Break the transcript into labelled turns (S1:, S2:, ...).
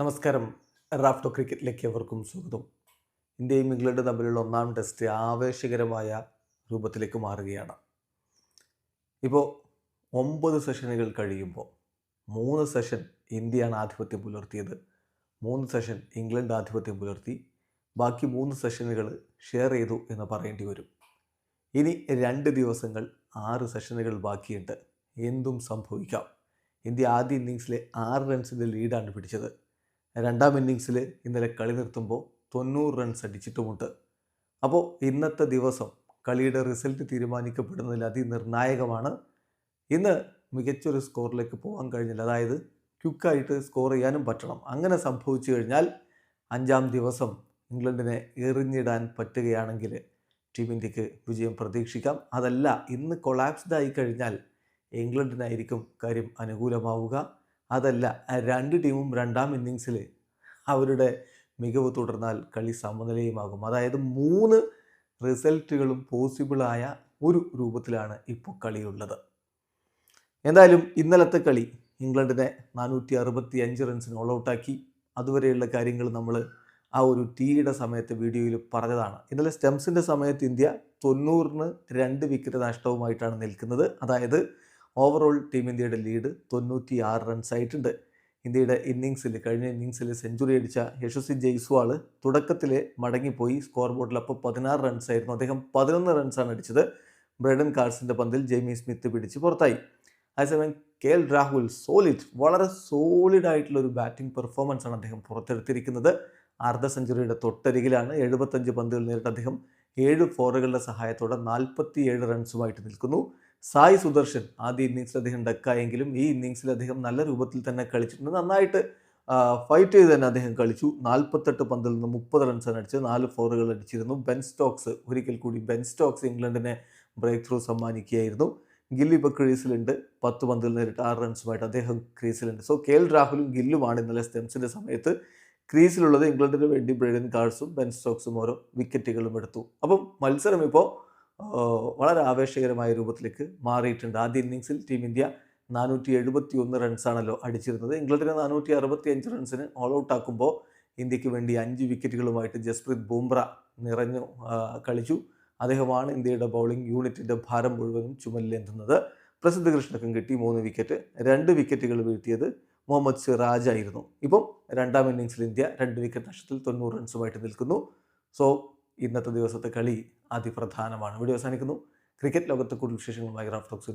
S1: നമസ്കാരം. റാഫ്റ്റോ ക്രിക്കറ്റിലേക്ക് എവർക്കും സ്വാഗതം. ഇന്ത്യയും ഇംഗ്ലണ്ടും തമ്മിലുള്ള ഒന്നാം ടെസ്റ്റ് ആവേശകരമായ രൂപത്തിലേക്ക് മാറുകയാണ്. ഇപ്പോൾ ഒമ്പത് സെഷനുകൾ കഴിയുമ്പോൾ മൂന്ന് സെഷൻ ഇന്ത്യയാണ് ആധിപത്യം പുലർത്തിയത്. മൂന്ന് സെഷൻ ഇംഗ്ലണ്ട് ആധിപത്യം പുലർത്തി. ബാക്കി മൂന്ന് സെഷനുകൾ ഷെയർ ചെയ്തു എന്ന് പറയേണ്ടി വരും. ഇനി രണ്ട് ദിവസങ്ങൾ ആറ് സെഷനുകൾ ബാക്കിയുണ്ട്. എന്തും സംഭവിക്കാം. ഇന്ത്യ ആദ്യ ഇന്നിങ്സിലെ ആറ് റൺസിന്റെ ലീഡാണ് പിടിച്ചത്. രണ്ടാം ഇന്നിങ്സിൽ ഇന്നലെ കളി നിർത്തുമ്പോൾ തൊണ്ണൂറ് റൺസ് അടിച്ചിട്ടുമുണ്ട് അപ്പോൾ ഇന്നത്തെ ദിവസം കളിയുടെ റിസൾട്ട് തീരുമാനിക്കപ്പെടുന്നതിൽ അതിനിർണായകമാണ്. ഇന്ന് മികച്ചൊരു സ്കോറിലേക്ക് പോകാൻ കഴിഞ്ഞില്ല. അതായത് ക്വിക്കായിട്ട് സ്കോർ ചെയ്യാനും പറ്റണം. അങ്ങനെ സംഭവിച്ചു കഴിഞ്ഞാൽ അഞ്ചാം ദിവസം ഇംഗ്ലണ്ടിനെ എറിഞ്ഞിടാൻ പറ്റുകയാണെങ്കിൽ ടീം ഇന്ത്യയ്ക്ക് വിജയം പ്രതീക്ഷിക്കാം. അതല്ല ഇന്ന് കൊളാപ്സ്ഡ് ആയി കഴിഞ്ഞാൽ ഇംഗ്ലണ്ടിനായിരിക്കും കാര്യം അനുകൂലമാവുക. അതല്ല രണ്ട് ടീമും രണ്ടാം ഇന്നിങ്സിൽ അവരുടെ മികവ് തുടർന്നാൽ കളി സമനിലയുമാകും. അതായത് മൂന്ന് റിസൾട്ടുകളും പോസിബിളായ ഒരു രൂപത്തിലാണ് ഇപ്പോൾ കളിയുള്ളത്. എന്തായാലും ഇന്നലത്തെ കളി ഇംഗ്ലണ്ടിനെ നാനൂറ്റി അറുപത്തി അഞ്ച് റൺസിന് ഓൾ ഔട്ടാക്കി അതുവരെയുള്ള കാര്യങ്ങൾ നമ്മൾ ആ ഒരു ടീയുടെ സമയത്ത് വീഡിയോയിൽ പറഞ്ഞതാണ്. ഇന്നലെ സ്റ്റെംസിന്റെ സമയത്ത് ഇന്ത്യ തൊണ്ണൂറിന് രണ്ട് വിക്കറ്റ് നഷ്ടവുമായിട്ടാണ് നിൽക്കുന്നത്. അതായത് ഓവറോൾ ടീം ഇന്ത്യയുടെ ലീഡ് തൊണ്ണൂറ്റി ആറ് റൺസായിട്ടുണ്ട് ഇന്ത്യയുടെ ഇന്നിങ്സിൽ കഴിഞ്ഞ ഇന്നിങ്സിൽ സെഞ്ചുറി അടിച്ച യശസ്വി ജയ്സ്വാൾ തുടക്കത്തിൽ മടങ്ങിപ്പോയി. സ്കോർ ബോർഡിൽ അപ്പോൾ പതിനാറ് റൺസായിരുന്നു അദ്ദേഹം പതിനൊന്ന് റൺസാണ് അടിച്ചത്. ബ്രേഡൻ കാർസിന്റെ പന്തിൽ ജെയ്മി സ്മിത്ത് പിടിച്ച് പുറത്തായി. അതേസമയം കെ എൽ രാഹുൽ സോളിഡ് വളരെ സോളിഡ് ആയിട്ടുള്ള ഒരു ബാറ്റിംഗ് പെർഫോമൻസ് ആണ് അദ്ദേഹം പുറത്തെടുത്തിരിക്കുന്നത്. അർദ്ധ സെഞ്ചുറിയുടെ തൊട്ടരികിലാണ്. എഴുപത്തഞ്ച് പന്തുകൾ നേരിട്ട് അദ്ദേഹം ഏഴ് ഫോറുകളുടെ സഹായത്തോടെ നാൽപ്പത്തി ഏഴ് റൺസുമായിട്ട് നിൽക്കുന്നു. സായി സുദർശൻ ആദ്യ ഇന്നിങ്സിൽ അദ്ദേഹം ഡക്കായെങ്കിലും ഈ ഇന്നിങ്സിൽ അദ്ദേഹം നല്ല രൂപത്തിൽ തന്നെ കളിച്ചിട്ടുണ്ട്. നന്നായിട്ട് ഫൈറ്റ് ചെയ്ത് തന്നെ അദ്ദേഹം കളിച്ചു. നാൽപ്പത്തെട്ട് പന്തിൽ നിന്ന് മുപ്പത് റൺസാണ് അടിച്ചത് നാല് ഫോറുകൾ അടിച്ചിരുന്നു. ബെൻ സ്റ്റോക്സ് ഒരിക്കൽ കൂടി ബെൻ സ്റ്റോക്സ് ഇംഗ്ലണ്ടിനെ ബ്രേക്ക് ത്രൂ സമ്മാനിക്കുകയായിരുന്നു. ഗില്ലി ഇപ്പോൾ ക്രീസിലുണ്ട് പത്ത് പന്തിൽ നേരിട്ട് ആറ് റൺസുമായിട്ട് അദ്ദേഹം ക്രീസിലുണ്ട്. സോ കെ എൽ രാഹുലും ഗില്ലുമാണ് ഇന്നലെ സ്റ്റെംസിന്റെ സമയത്ത്. ക്രീസിലുള്ളത് ഇംഗ്ലണ്ടിന് വേണ്ടി ബ്രേഡൻ കാർഡ്സും ബെൻ സ്റ്റോക്സും ഓരോ വിക്കറ്റുകളും എടുത്തു. അപ്പം മത്സരം ഇപ്പോൾ വളരെ ആവേശകരമായ രൂപത്തിലേക്ക് മാറിയിട്ടുണ്ട്. ആദ്യ ഇന്നിങ്സിൽ ടീം ഇന്ത്യ നാനൂറ്റി എഴുപത്തി ഒന്ന് റൺസാണല്ലോ അടിച്ചിരുന്നത്. ഇംഗ്ലണ്ടിനെ നാനൂറ്റി അറുപത്തി അഞ്ച് റൺസിന് ഓൾ ഔട്ട് ആക്കുമ്പോൾ ഇന്ത്യയ്ക്ക് വേണ്ടി അഞ്ച് വിക്കറ്റുകളുമായിട്ട് ജസ്പ്രീത് ബുംറ നിറഞ്ഞു കളിച്ചു. അദ്ദേഹമാണ് ഇന്ത്യയുടെ ബൗളിംഗ് യൂണിറ്റിന്റെ ഭാരം മുഴുവനും ചുമലിലേന്തുന്നത് പ്രസിദ്ധ കൃഷ്ണക്കും കിട്ടി മൂന്ന് വിക്കറ്റ് രണ്ട് വിക്കറ്റുകൾ വീഴ്ത്തിയത് മുഹമ്മദ് സിറാജ് ആയിരുന്നു. ഇപ്പം രണ്ടാം ഇന്നിങ്സിൽ ഇന്ത്യ രണ്ട് വിക്കറ്റ് നഷ്ടത്തിൽ തൊണ്ണൂറ് റൺസുമായിട്ട് നിൽക്കുന്നു. സോ ഇന്നത്തെ ദിവസത്തെ കളി അതിപ്രധാനമാണ്. വീഡിയോ അവസാനിക്കുന്നു. ക്രിക്കറ്റ് ലോകത്തെ കൂടുതൽ വിശേഷങ്ങളുമായി റാഫ് ടോക്സ്